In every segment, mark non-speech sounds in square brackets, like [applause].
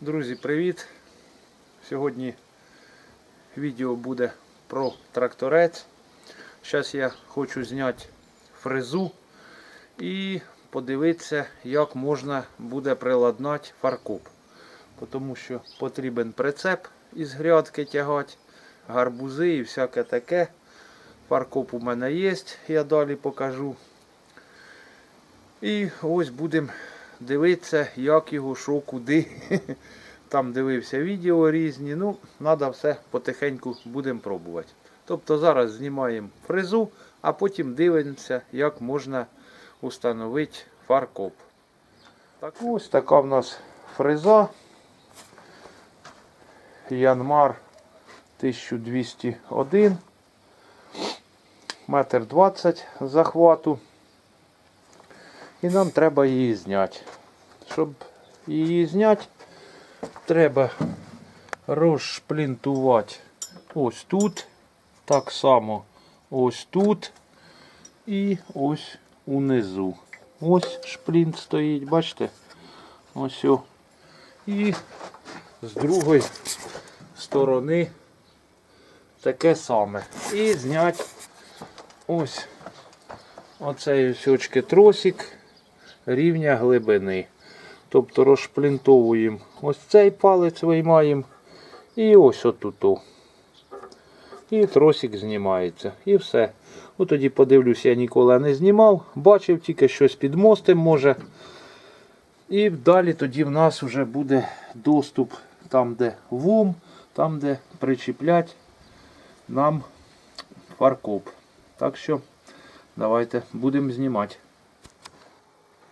Друзі, привіт! Сьогодні відео буде про тракторець. Зараз я хочу зняти фрезу і подивитися, як можна буде приладнати фаркоп. Тому що потрібен прицеп із грядки тягати, гарбузи і всяке таке. Фаркоп у мене є, я далі покажу. І ось будемо дивитися, як його, що, куди. [laughs] Там дивився відео різні. Ну, треба все потихеньку будемо пробувати. Тобто зараз знімаємо фрезу, а потім дивимося, як можна установити фаркоп. Так, ось така в нас фреза. Янмар 1201. Метр 20 захвату. І нам треба її зняти. Щоб її зняти, треба розшплінтувати ось тут. Так само ось тут і ось унизу. Ось шплінт стоїть, бачите? Ось. І з другої сторони таке саме. І зняти ось оцей ось очки тросик рівня глибини. Тобто розшплінтовуємо ось цей палець виймаємо і ось отут. І тросик знімається. І все. От тоді подивлюсь, я ніколи не знімав. Бачив тільки щось під мостем може. І далі тоді в нас вже буде доступ там, де вум, там, де причіплять нам фаркоп. Так що давайте будемо знімати.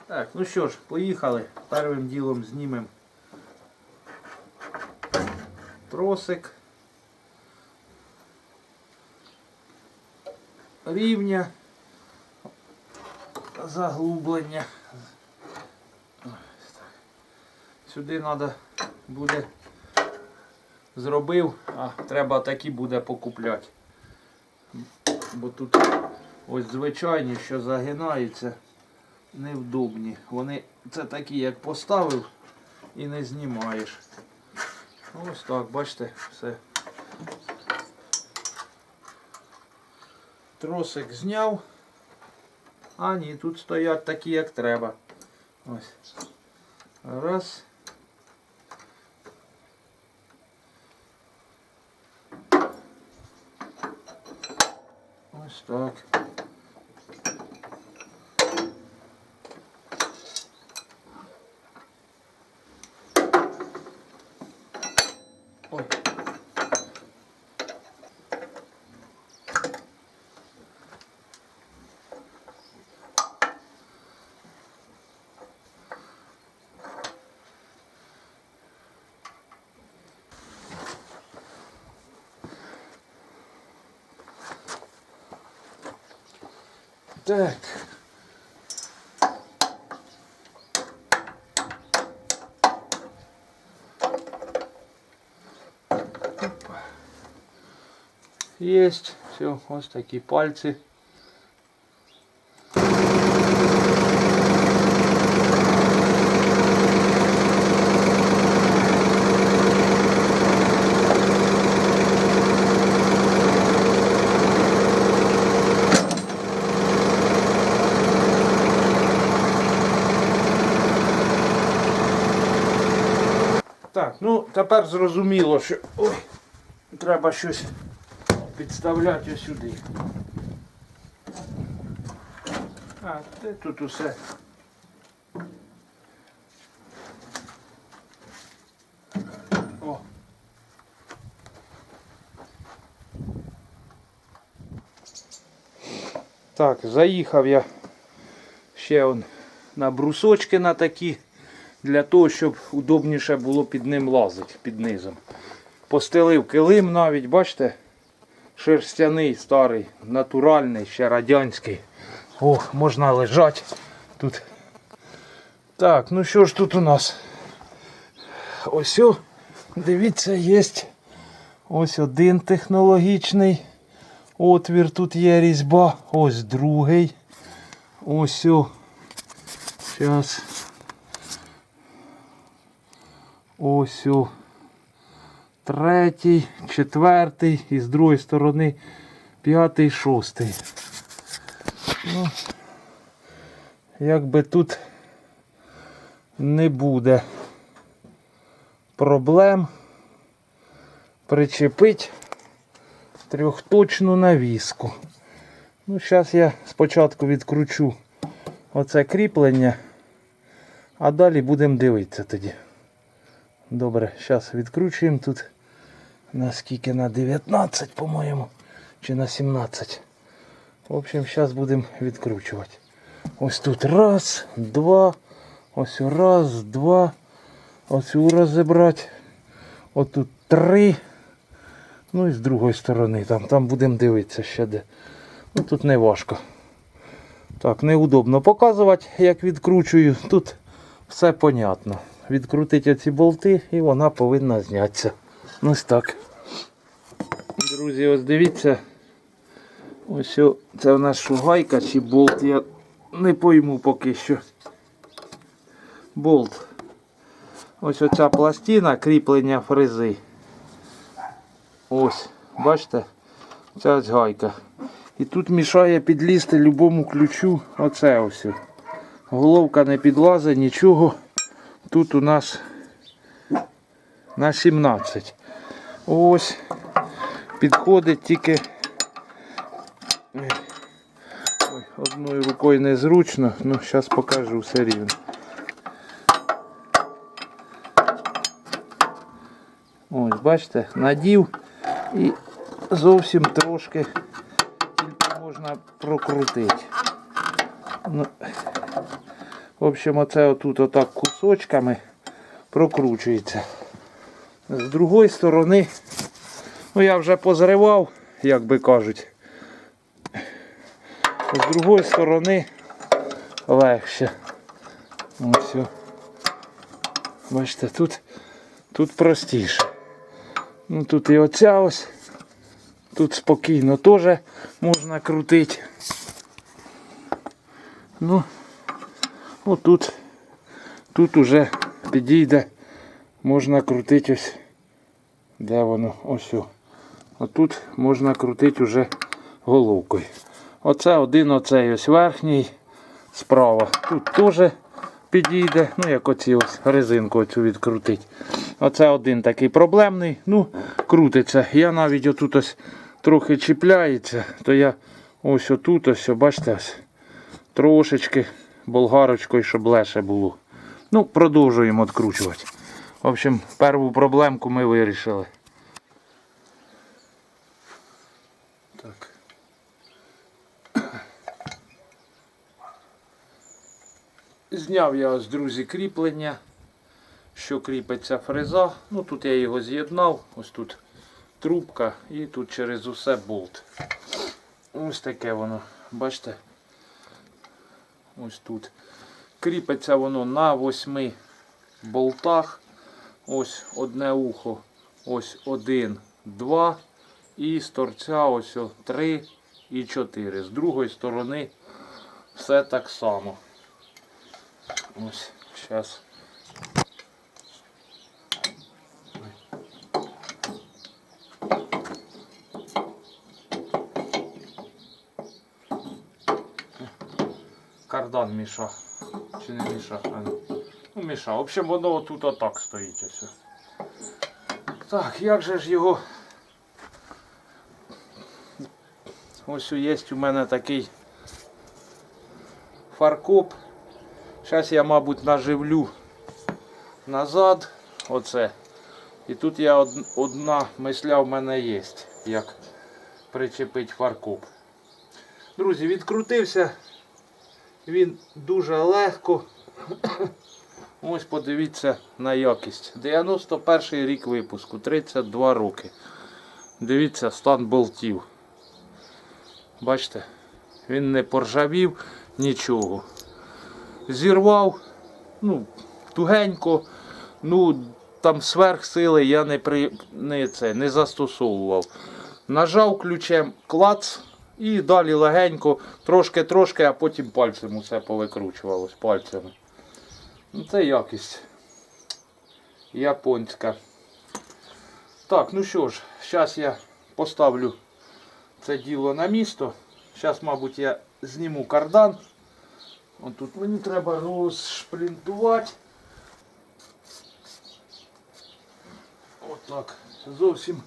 Так, ну що ж, поїхали. Першим ділом знімемо тросик. Рівня. Заглублення. Сюди треба буде зробив, а треба такі буде покупляти. Бо тут ось звичайні, що загинаються невдобні. Вони це такі, як поставив і не знімаєш. Ось так, бачите, все. Тросик зняв. А ні, тут стоять такі, як треба. Ось. Раз. Ось так. Так. Есть. Все, вот такие пальці. Так, ну тепер зрозуміло, що ой, треба щось підставляти сюди. А, де тут усе. О. Так, заїхав я ще он на брусочки на такі для того, щоб удобніше було під ним лазити під низом. Постелив килим навіть, бачите, шерстяний, старий, натуральний, ще радянський. О, можна лежати тут. Так, ну що ж тут у нас? Ось, о, дивіться, є ось один технологічний отвір, тут є різьба, ось другий. Ось. Зараз. Ось о, третій, четвертий і з другої сторони п'ятий, шостий. Ну, якби тут не буде проблем причепити трьохточну навіску. Ну, зараз я спочатку відкручу оце кріплення, а далі будемо дивитися тоді. Добре, зараз відкручуємо тут на скільки на 19, по-моєму, чи на 17. В общем, зараз будемо відкручувати. Ось тут раз, два, ось раз, два. Ось розібрати. Ось тут три. Ну і з другої сторони, там, там будемо дивитися ще де. Ну тут не важко. Так, неудобно показувати, як відкручую. Тут все понятно. Відкрутити оці болти і вона повинна знятися. Ось так. Друзі, ось дивіться. Ось це в нас шугайка чи болт, я не пойму поки що. Болт. Ось оця пластина кріплення фрези. Ось, бачите? Ця ось гайка. І тут мішає підлізти любому ключу оце ось. Головка не підлазить, нічого. Тут у нас на 17. Ось. Підходить тільки. Ой, одною рукою незручно, ну зараз покажу все рівно. Ось, бачите, надів і зовсім трошки тільки можна прокрутити. Ну, в общем, оце отут отак кусочками прокручується. З другої сторони, ну я вже позривав, як би кажуть. З другої сторони легше. Ось. Бачите, тут, тут простіше. Ну тут і оця ось. Тут спокійно теж можна крутити. Ну, отут, тут уже підійде, можна крутити ось. Де воно? Ось. Отут можна крутити уже головкою. Оце один оцей ось верхній справа. Тут теж підійде, ну як оці ось резинку оцю відкрутить. Оце один такий проблемний, ну, крутиться. Я навіть отут ось трохи чіпляється, то я ось отут ось, бачите, ось, трошечки болгарочкою, щоб легше було. Ну, продовжуємо відкручувати. В общем, першу проблемку ми вирішили. Так. Зняв я ось, друзі, кріплення, що кріпиться фреза. Ну тут я його з'єднав, ось тут трубка і тут через усе болт. Ось таке воно, бачите? Ось тут. Кріпиться воно на восьми болтах. Ось одне ухо, ось один, два. І з торця ось три і чотири. З другої сторони все так само. Ось, зараз. Кардан міша. Чи не міша? А, ну. Міша. В общем, воно тут отак стоїть ось. Так, як же ж його. Ось є у мене такий фаркоп. Зараз я, мабуть, наживлю назад. Оце. І тут я од- одна мисля в мене є, як причепити фаркоп. Друзі, відкрутився. Він дуже легко. Ось подивіться на якість. 91 рік випуску, 32 роки. Дивіться стан болтів. Бачите, він не поржавів нічого. Зірвав, ну, тугенько, ну, там сверхсили я не, при, не, це, не застосовував. Нажав ключем клац і далі легенько, трошки-трошки, а потім пальцем усе повикручувалось пальцями. Ну, це якість. японська. Так, ну що ж, зараз я поставлю це діло на місто. Зараз, мабуть, я зніму кардан. От тут мені треба розшпринтувати. Отак. Зовсім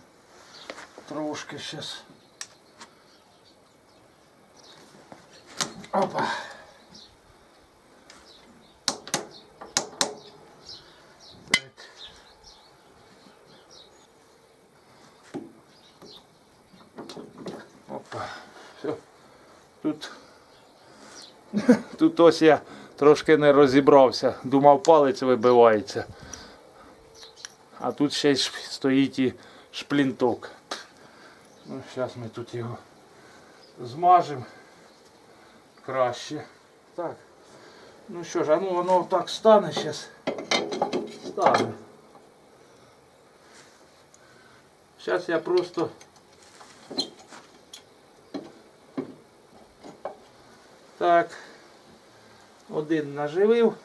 трошки зараз. Опа. Опа. Все. Тут. [laughs] Тут ось я трошки не розібрався. Думав, палець вибивається. А тут ще й стоїть і шплінток. Ну, зараз ми тут його змажемо краще. Так. Ну що ж, а ну воно так стане зараз. Стане. Зараз я просто так. Один наживив.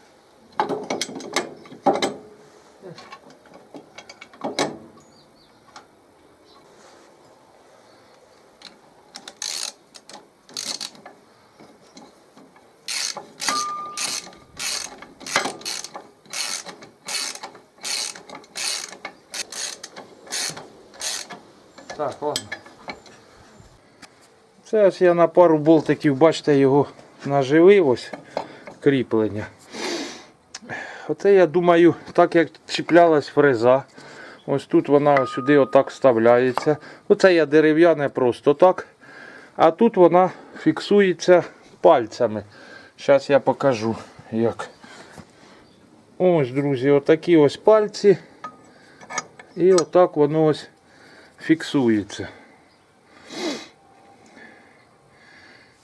Так, ладно. Це ось я на пару болтиків, бачите, його наживив ось кріплення. Оце я думаю, так як чіплялась фреза. Ось тут вона сюди отак вставляється. Оце я дерев'яне просто так. А тут вона фіксується пальцями. Зараз я покажу як. Ось, друзі, отакі ось пальці. І отак воно ось фіксується.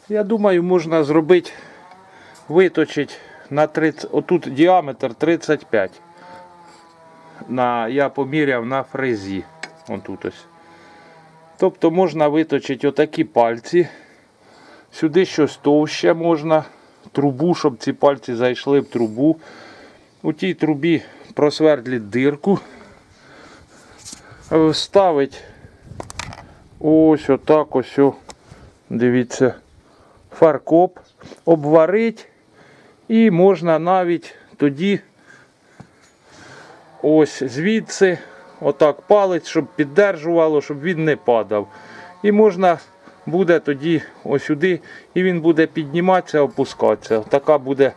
Я думаю, можна зробити, виточити на 30, отут діаметр 35. На, я поміряв на фрезі. Отут ось. Тобто можна виточити отакі пальці. Сюди щось товще можна. Трубу, щоб ці пальці зайшли в трубу. У тій трубі просвердліть дирку. Е, Ставить ось отак ось. Дивіться фаркоп, обварить і можна навіть тоді ось звідси отак палець, щоб піддержувало, щоб він не падав. І можна буде тоді ось сюди, і він буде підніматися, опускатися. Така буде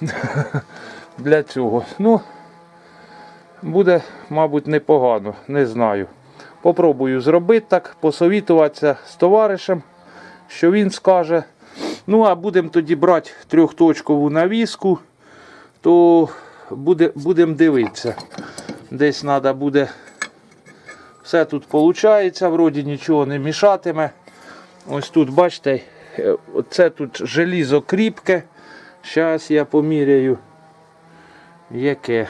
[laughs] для цього. Ну, буде, мабуть, непогано, не знаю. Попробую зробити так, посовітуватися з товаришем що він скаже. Ну, а будемо тоді брати трьохточкову навіску, то буде, будемо дивитися. Десь треба буде. Все тут виходить, вроді нічого не мішатиме. Ось тут, бачите, це тут желізо кріпке. Зараз я поміряю, яке.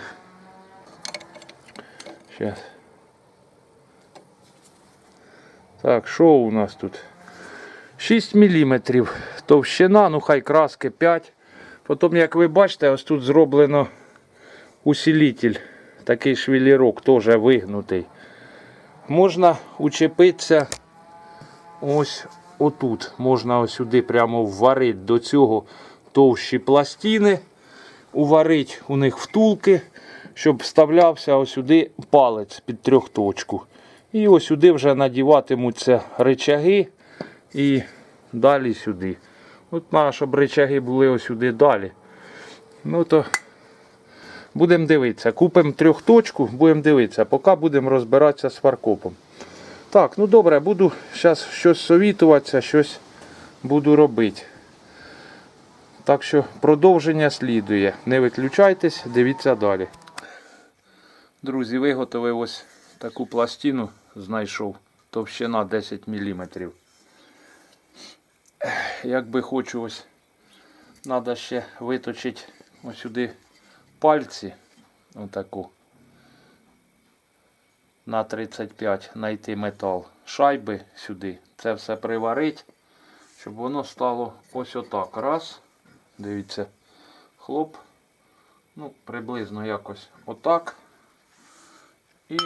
Зараз. Так, що у нас тут? 6 мм товщина, ну хай краски 5. Потім, як ви бачите, ось тут зроблено усилитель, такий швелірок, теж вигнутий. Можна учепитися ось отут. Можна ось сюди прямо вварити до цього товщі пластини. Уварити у них втулки, щоб вставлявся ось сюди палець під трьохточку. І ось сюди вже надіватимуться речаги і далі сюди. От треба, щоб речаги були сюди далі. Ну то будемо дивитися. Купимо трьохточку, будемо дивитися, поки будемо розбиратися з фаркопом. Так, ну добре, буду зараз щось совітуватися, щось буду робити. Так що продовження слідує. Не виключайтесь, дивіться далі. Друзі, виготовив ось таку пластину, знайшов. Товщина 10 мм. Якби хочу ось, треба ще виточити ось сюди пальці. Отаку. На 35 знайти метал. Шайби сюди. Це все приварить, щоб воно стало ось отак. Раз. Дивіться, хлоп. Ну, приблизно якось отак. І,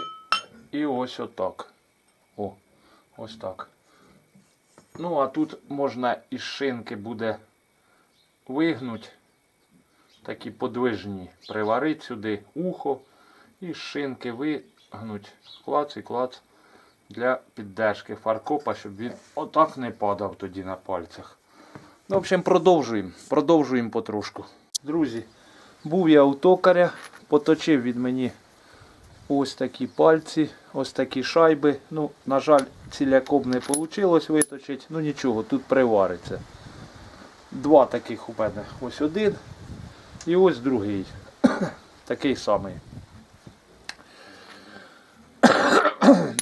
і ось отак. О, ось так. Ну, а тут можна із шинки буде вигнуть такі подвижні, приварити сюди ухо і шинки вигнуть клац і клац для піддержки фаркопа, щоб він отак не падав тоді на пальцях. Ну, в общем, продовжуємо. Продовжуємо потрошку. Друзі, був я у токаря, поточив від мені ось такі пальці, ось такі шайби. Ну, на жаль, ціляком не вийшло виточити. Ну нічого, тут привариться. Два таких у мене. Ось один і ось другий. [coughs] Такий самий. [coughs]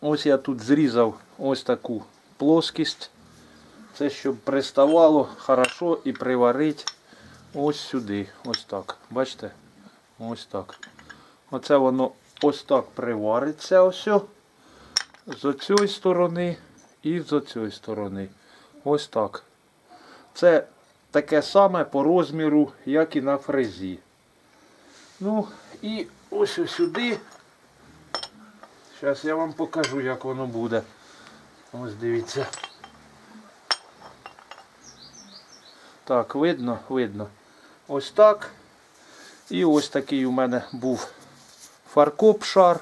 Ось я тут зрізав ось таку плоскість. Це щоб приставало хорошо і приварити ось сюди. Ось так. Бачите? Ось так. Оце воно ось так привариться ось. З цієї сторони і з цієї сторони. Ось так. Це таке саме по розміру, як і на фрезі. Ну, і ось сюди. Зараз я вам покажу, як воно буде. Ось дивіться. Так, видно, видно. Ось так. І ось такий у мене був фаркоп шар.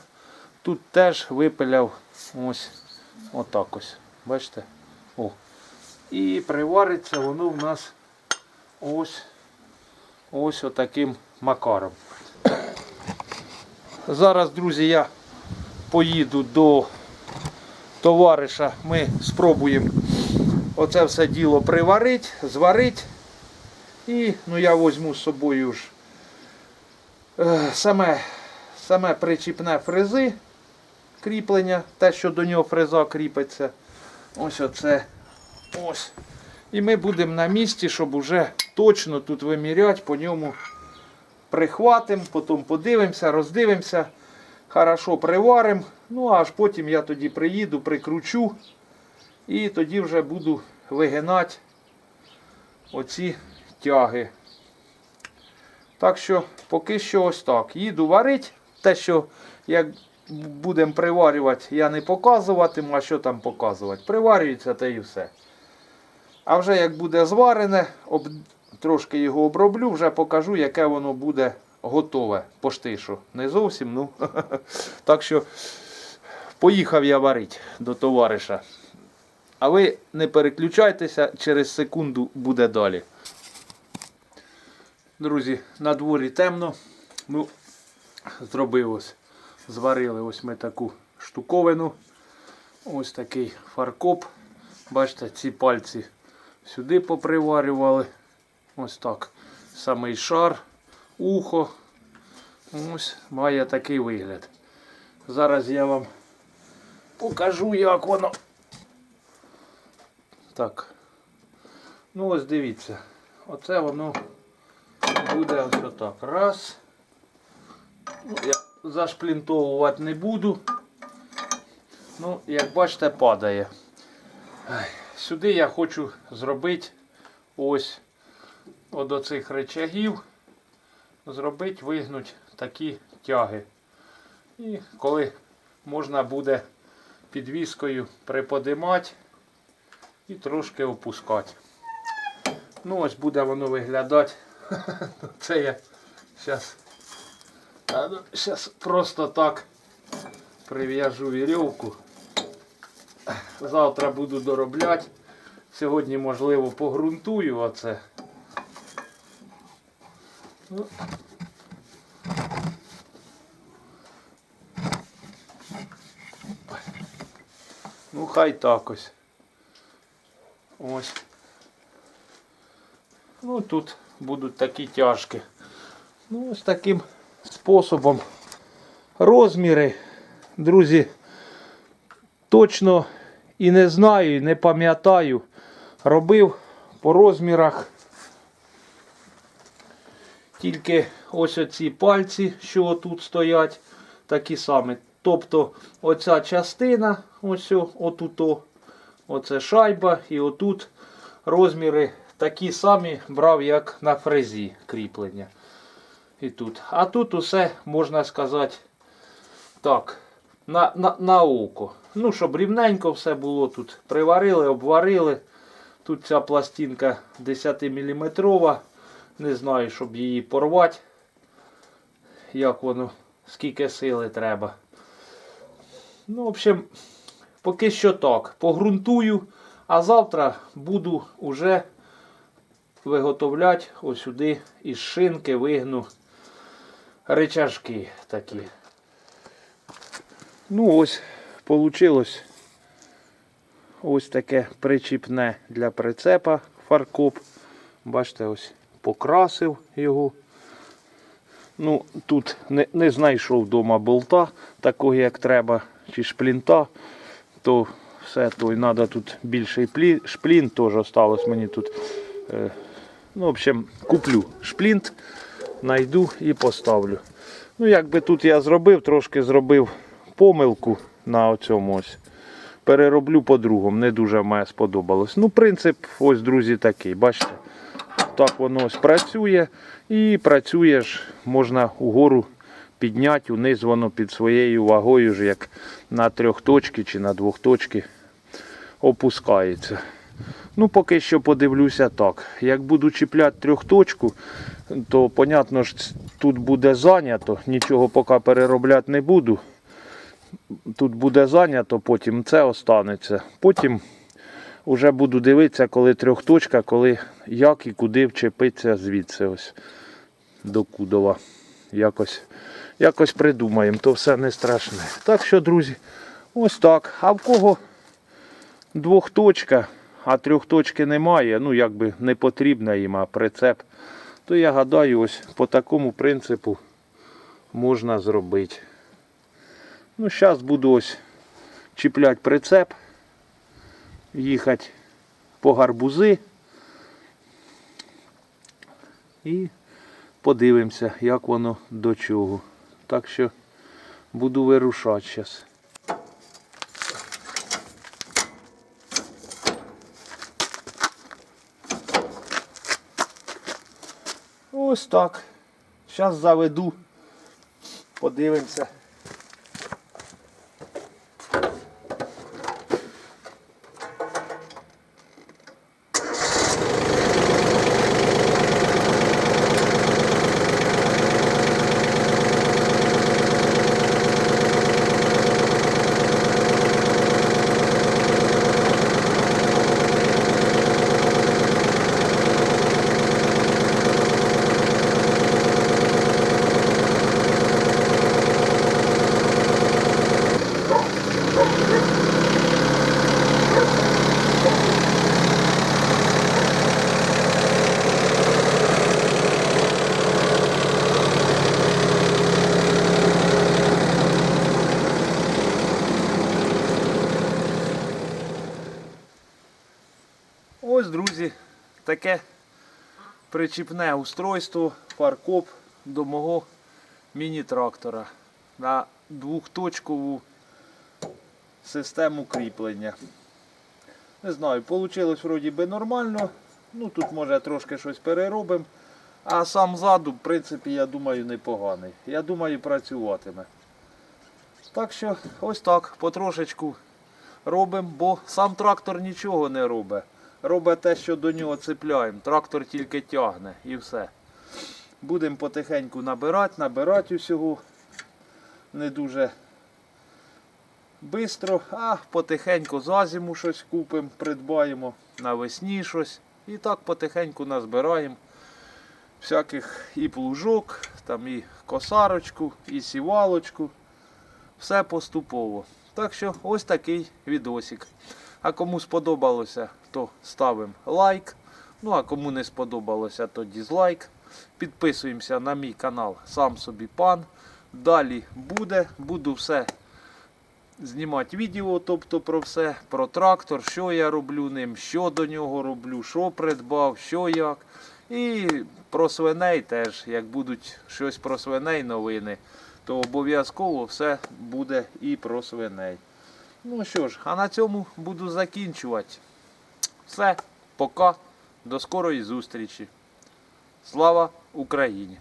Тут теж випиляв ось отак ось. Бачите? О. І привариться воно в нас ось ось отаким макаром. Зараз, друзі, я поїду до товариша. Ми спробуємо оце все діло приварити, зварити. І ну, я візьму з собою ж е, саме, саме причіпне фрези кріплення, те, що до нього фреза кріпиться. Ось оце. Ось. І ми будемо на місці, щоб уже точно тут виміряти, по ньому прихватимо, потім подивимося, роздивимося, хорошо приваримо. Ну аж потім я тоді приїду, прикручу і тоді вже буду вигинати оці тяги. Так що поки що ось так. Їду варити. Те, що як будемо приварювати, я не показуватиму, а що там показувати. Приварюється та і все. А вже як буде зварене, об... трошки його оброблю, вже покажу, яке воно буде готове. Пошти що. Не зовсім, ну. [laughs] так що поїхав я варити до товариша. А ви не переключайтеся, через секунду буде далі. Друзі, на дворі темно. Ну, зробив ось, зварили ось ми таку штуковину. Ось такий фаркоп. Бачите, ці пальці сюди поприварювали. Ось так. Самий шар, ухо. Ось має такий вигляд. Зараз я вам покажу, як воно. Так. Ну ось дивіться. Оце воно буде ось отак. Раз. Я зашплінтовувати не буду. Ну, як бачите, падає. Сюди я хочу зробити ось от оцих речагів. Зробити, вигнути такі тяги. І коли можна буде підвіскою приподимати і трошки опускати. Ну ось буде воно виглядати. [laughs] Це я зараз зараз просто так прив'яжу вірьовку. Завтра буду доробляти. Сьогодні, можливо, погрунтую оце. Ну. Ну, хай так ось. Ось. Ну, тут будуть такі тяжкі. Ну, ось таким способом. Розміри, друзі, точно і не знаю, і не пам'ятаю. Робив по розмірах. Тільки ось оці пальці, що тут стоять, такі самі. Тобто оця частина, ось отуто, оце шайба і отут розміри такі самі брав, як на фрезі кріплення. І тут. А тут усе, можна сказати, Так, на, на, на око. Ну, щоб рівненько все було тут. Приварили, обварили. Тут ця пластинка 10 мм. Не знаю, щоб її порвати. Як воно, скільки сили треба. Ну, в общем, поки що так. Погрунтую, а завтра буду уже виготовляти ось сюди із шинки вигну речашки такі. Ну ось, получилось ось таке причіпне для прицепа фаркоп. Бачите, ось покрасив його. Ну, тут не, не знайшов вдома болта, такого як треба, чи шплінта, то все, то й треба тут більший плі, шплін, теж осталось мені тут. Е, ну, в общем, куплю шплінт, найду і поставлю. Ну, якби тут я зробив, трошки зробив помилку на цьому ось. Перероблю по-другому, не дуже мені сподобалось. Ну, принцип, ось, друзі, такий, бачите. Так воно ось працює. І працює ж, можна угору підняти, униз воно під своєю вагою, ж як на трьох точки чи на двох точки опускається. Ну, поки що подивлюся так. Як буду чіпляти трьохточку, то, понятно ж, тут буде зайнято, нічого поки переробляти не буду. Тут буде зайнято, потім це останеться. Потім вже буду дивитися, коли трьохточка, коли як і куди вчепиться звідси ось до Кудова. Якось, якось придумаємо, то все не страшне. Так що, друзі, ось так. А в кого двохточка, а трьохточки немає, ну якби не потрібна їм, а прицеп, то я гадаю, ось по такому принципу можна зробити. Ну, зараз буду ось чіпляти прицеп, їхати по гарбузи і подивимося, як воно до чого. Так що буду вирушати зараз. Ось так. Зараз заведу, подивимося. Ось, друзі, таке причіпне устройство, фаркоп до мого міні-трактора на двохточкову систему кріплення. Не знаю, вийшло вроді би нормально. Ну тут може трошки щось переробимо. А сам ззаду, в принципі, я думаю, непоганий. Я думаю, працюватиме. Так що ось так, потрошечку робимо, бо сам трактор нічого не робить. Робить те, що до нього цепляємо. Трактор тільки тягне і все. Будемо потихеньку набирати, набирати усього. Не дуже швидко, а потихеньку за зиму щось купимо, придбаємо, навесні щось. І так потихеньку назбираємо всяких і плужок, там і косарочку, і сівалочку. Все поступово. Так що ось такий відосик. А кому сподобалося, то ставимо лайк. Ну а кому не сподобалося, то дізлайк. Підписуємося на мій канал Сам собі пан. Далі буде, буду все знімати відео, тобто про все, про трактор, що я роблю ним, що до нього роблю, що придбав, що як. І про свиней теж, як будуть щось про свиней новини, то обов'язково все буде і про свиней. Ну що ж, а на цьому буду закінчувати. Все, пока, до скорої зустрічі. Слава Україні!